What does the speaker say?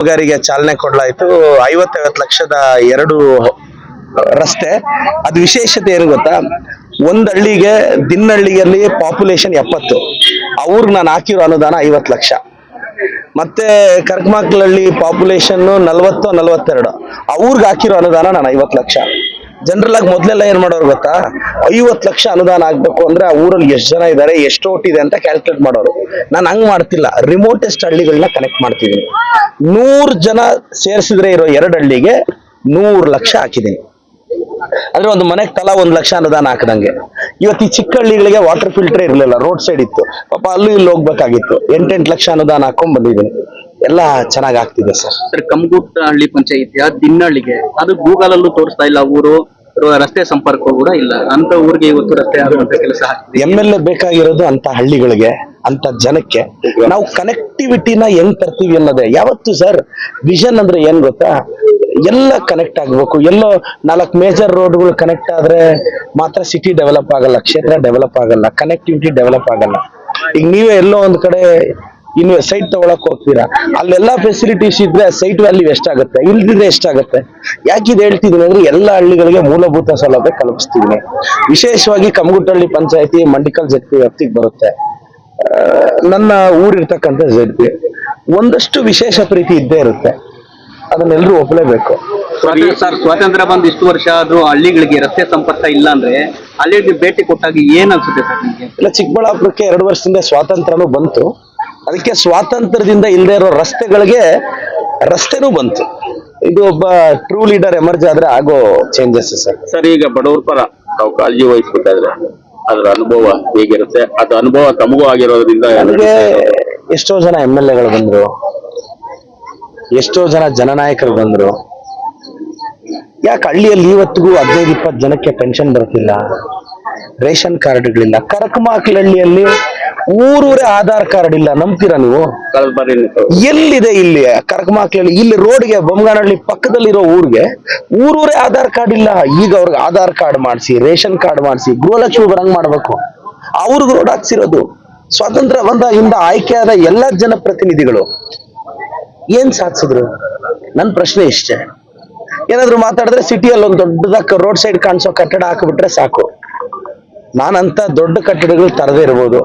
ಕಾಮಗಾರಿಗೆ ಚಾಲನೆ ಕೊಡಲಾಯಿತು. ಐವತ್ತೈವತ್ತು ಲಕ್ಷದ ಎರಡು ರಸ್ತೆ. ಅದು ವಿಶೇಷತೆ ಏನು ಗೊತ್ತಾ? ಒಂದ್ ಹಳ್ಳಿಗೆ ದಿನ್ನಹಳ್ಳಿಯಲ್ಲಿ ಪಾಪ್ಯುಲೇಷನ್ ಎಪ್ಪತ್ತು. ಅವ್ರಿಗೆ ನಾನು ಹಾಕಿರೋ ಅನುದಾನ ಐವತ್ತು ಲಕ್ಷ. ಮತ್ತೆ ಕರ್ಕಮಾಕ್ಲಹಳ್ಳಿ ಪಾಪ್ಯುಲೇಷನ್ ನಲವತ್ತು ನಲವತ್ತೆರಡು. ಅವ್ರಿಗೆ ಹಾಕಿರೋ ಅನುದಾನ ನಾನು ಐವತ್ತು ಲಕ್ಷ. ಜನರಲ್ ಆಗಿ ಮೊದ್ಲೆಲ್ಲ ಏನ್ ಮಾಡೋರು ಗೊತ್ತಾ? ಐವತ್ತು ಲಕ್ಷ ಅನುದಾನ ಆಗ್ಬೇಕು ಅಂದ್ರೆ ಆ ಊರಲ್ಲಿ ಎಷ್ಟು ಜನ ಇದ್ದಾರೆ ಎಷ್ಟು ಇದೆ ಅಂತ ಕ್ಯಾಲ್ಕುಲೇಟ್ ಮಾಡೋರು. ನಾನು ಹಂಗ್ ಮಾಡ್ತಿಲ್ಲ. ರಿಮೋಟೆಸ್ಟ್ ಹಳ್ಳಿಗಳನ್ನ ಕನೆಕ್ಟ್ ಮಾಡ್ತಿದ್ದೀನಿ. ನೂರ್ ಜನ ಸೇರಿಸಿದ್ರೆ ಇರೋ ಎರಡು ಹಳ್ಳಿಗೆ ನೂರು ಲಕ್ಷ ಹಾಕಿದ್ದೀನಿ. ಅಂದ್ರೆ ಒಂದು ಮನೆಗೆ ತಲಾ ಒಂದ್ ಲಕ್ಷ ಅನುದಾನ ಹಾಕದಂಗೆ. ಇವತ್ತು ಈ ಚಿಕ್ಕ ಹಳ್ಳಿಗಳಿಗೆ ವಾಟರ್ ಫಿಲ್ಟರ್ ಇರಲಿಲ್ಲ ರೋಡ್ ಸೈಡ್ ಇತ್ತು. ಪಾಪ ಅಲ್ಲೂ ಇಲ್ಲಿ ಹೋಗ್ಬೇಕಾಗಿತ್ತು. ಎಂಟೆಂಟು ಲಕ್ಷ ಅನುದಾನ ಹಾಕೊಂಡ್ ಬಂದಿದ್ದೀನಿ. ಎಲ್ಲ ಚೆನ್ನಾಗಿ ಆಗ್ತಿದೆ ಸರ್. ಸರ್ ಹಳ್ಳಿ ಹಳ್ಳಿ ಪಂಚಾಯಿತಿಯ ದಿನ್ನಹಳ್ಳಿಗೆ ಅದು ಗೂಗಲ್ ಅಲ್ಲೂ ತೋರಿಸ್ತಾ ಇಲ್ಲ ಊರು ರಸ್ತೆ ಸಂಪರ್ಕ ಕೂಡ ಇಲ್ಲ. ಅಂತ ಊರಿಗೆ ಇವತ್ತು ರಸ್ತೆ ಆಗುವಂತ ಕೆಲಸ ಆಗ್ತಿದೆ. ಎಂ ಎಲ್ ಎ ಬೇಕಾಗಿರೋದು ಅಂತ ಹಳ್ಳಿಗಳಿಗೆ ಅಂತ ಜನಕ್ಕೆ. ನಾವು ಕನೆಕ್ಟಿವಿಟಿನ ಹೆಂಗ್ ತರ್ತೀವಿ ಅನ್ನೋದೇ. ಯಾವತ್ತು ಸರ್ ವಿಷನ್ ಅಂದ್ರೆ ಏನ್ ಗೊತ್ತಾ? ಎಲ್ಲ ಕನೆಕ್ಟ್ ಆಗ್ಬೇಕು. ಎಲ್ಲೋ ನಾಲ್ಕು ಮೇಜರ್ ರೋಡ್ಗಳು ಕನೆಕ್ಟ್ ಆದ್ರೆ ಮಾತ್ರ ಸಿಟಿ ಡೆವಲಪ್ ಆಗಲ್ಲ ಕ್ಷೇತ್ರ ಡೆವಲಪ್ ಆಗಲ್ಲ ಕನೆಕ್ಟಿವಿಟಿ ಡೆವಲಪ್ ಆಗಲ್ಲ. ಈಗ ನೀವೇ ಎಲ್ಲೋ ಒಂದ್ ಕಡೆ ಇನ್ನು ಸೈಟ್ ತಗೊಳಕ್ ಹೋಗ್ತೀರಾ? ಅಲ್ಲೆಲ್ಲಾ ಫೆಸಿಲಿಟೀಸ್ ಇದ್ರೆ ಸೈಟ್ ವ್ಯಾಲ್ಯೂ ಎಷ್ಟಾಗುತ್ತೆ? ಇಲ್ದಿದ್ರೆ ಎಷ್ಟಾಗುತ್ತೆ? ಯಾಕಿದ್ ಹೇಳ್ತಿದ್ದೀನಿ ಅಂದ್ರೆ ಎಲ್ಲ ಹಳ್ಳಿಗಳಿಗೆ ಮೂಲಭೂತ ಸೌಲಭ್ಯ ಕಲ್ಪಿಸ್ತಿದ್ದೀನಿ. ವಿಶೇಷವಾಗಿ ಕಮಗುಟ್ಟಹಳ್ಳಿ ಪಂಚಾಯತಿ ಮಂಡಿಕಲ್ ಜಟ್ಟಿ ವ್ಯಾಪ್ತಿಗೆ ಬರುತ್ತೆ. ನನ್ನ ಊರಿರ್ತಕ್ಕಂಥ ಜಡ್ಪಿ ಒಂದಷ್ಟು ವಿಶೇಷ ಪ್ರೀತಿ ಇದ್ದೇ ಇರುತ್ತೆ. ಅದನ್ನೆಲ್ಲರೂ ಒಪ್ಪಲೇಬೇಕು ಸರ್ ಸ್ವಾತಂತ್ರ್ಯ ಬಂದು ಇಷ್ಟು ವರ್ಷ ಆದ್ರೂ ಹಳ್ಳಿಗಳಿಗೆ ರಸ್ತೆ ಸಂಪರ್ಕ ಇಲ್ಲ ಅಂದ್ರೆ ಹಳ್ಳಿಗೆ ಭೇಟಿ ಕೊಟ್ಟಾಗ ಏನ್ ಅನ್ಸುತ್ತೆ ಸರ್ ಇಲ್ಲ ಚಿಕ್ಕಬಳ್ಳಾಪುರಕ್ಕೆ ಎರಡು ವರ್ಷದಿಂದ ಸ್ವಾತಂತ್ರ್ಯನೂ ಬಂತು. ಅದಕ್ಕೆ ಸ್ವಾತಂತ್ರ್ಯದಿಂದ ಇಲ್ಲದೆ ಇರೋ ರಸ್ತೆಗಳಿಗೆ ರಸ್ತೆನೂ ಬಂತು. ಇದು ಒಬ್ಬ ಟ್ರೂ ಲೀಡರ್ ಎಮರ್ಜ್ ಆದ್ರೆ ಆಗೋ ಚೇಂಜಸ್ ಸರ್. ಸರ್ ಈಗ ಬಡವರ ಪರ ನಾವು ಕಾಳಜಿ ವಹಿಸ್ಬೇಕಾದ್ರೆ ಅದರ ಅನುಭವ ಹೇಗಿರುತ್ತೆ? ಅದು ಅನುಭವ ತಮಗೂ ಆಗಿರೋದ್ರಿಂದ ನನಗೆ ಎಷ್ಟೋ ಜನ ಎಂ ಎಲ್ ಎಗಳು ಬಂದ್ರು. ಎಷ್ಟೋ ಜನ ಜನನಾಯಕರು ಬಂದ್ರು. ಯಾಕೆ ಹಳ್ಳಿಯಲ್ಲಿ ಇವತ್ತಿಗೂ ಹದಿನೈದು ಇಪ್ಪತ್ತು ಜನಕ್ಕೆ ಪೆನ್ಷನ್ ಬರ್ತಿಲ್ಲ? ರೇಷನ್ ಕಾರ್ಡ್ಗಳಿಲ್ಲ. ಕರಕಮಾಕ್ಲಹಳ್ಳಿಯಲ್ಲಿ ಊರೂರೇ ಆಧಾರ್ ಕಾರ್ಡ್ ಇಲ್ಲ ನಂಬ್ತೀರಾ ನೀವು? ಎಲ್ಲಿದೆ ಇಲ್ಲಿ? ಕರಕಮಾಕ್ಲಹಳ್ಳಿ ಇಲ್ಲಿ ರೋಡ್ಗೆ ಬೊಮ್ಮಗಾನಹಳ್ಳಿ ಪಕ್ಕದಲ್ಲಿರೋ ಊರಿಗೆ ಊರೂರೇ ಆಧಾರ್ ಕಾರ್ಡ್ ಇಲ್ಲ. ಈಗ ಅವ್ರಿಗೆ ಆಧಾರ್ ಕಾರ್ಡ್ ಮಾಡಿಸಿ ರೇಷನ್ ಕಾರ್ಡ್ ಮಾಡಿಸಿ ಗೃಹಲಕ್ಷ್ಮಿ ಬರಂಗ್ ಮಾಡ್ಬೇಕು. ಅವ್ರಿಗೆ ರೋಡ್ ಹಾಕ್ಸಿರೋದು ಸ್ವಾತಂತ್ರ್ಯ ಬಂದಾಗಿಂದ ಆಯ್ಕೆಯಾದ ಎಲ್ಲ ಜನಪ್ರತಿನಿಧಿಗಳು. ಏನ್ ಸಾಧಿಸಿದ್ರು? ನನ್ ಪ್ರಶ್ನೆ ಇಷ್ಟೇ. ಏನಾದ್ರು ಮಾತಾಡಿದ್ರೆ ಸಿಟಿಯಲ್ಲಿ ಒಂದು ದೊಡ್ಡದಕ್ಕ ರೋಡ್ ಸೈಡ್ ಕಾಣಿಸೋ ಕಟ್ಟಡ ಹಾಕಿಬಿಟ್ರೆ ಸಾಕು. ನಾನಂತ ದೊಡ್ಡ ಕಟ್ಟಡಗಳು ತರದೇ ಇರ್ಬೋದು.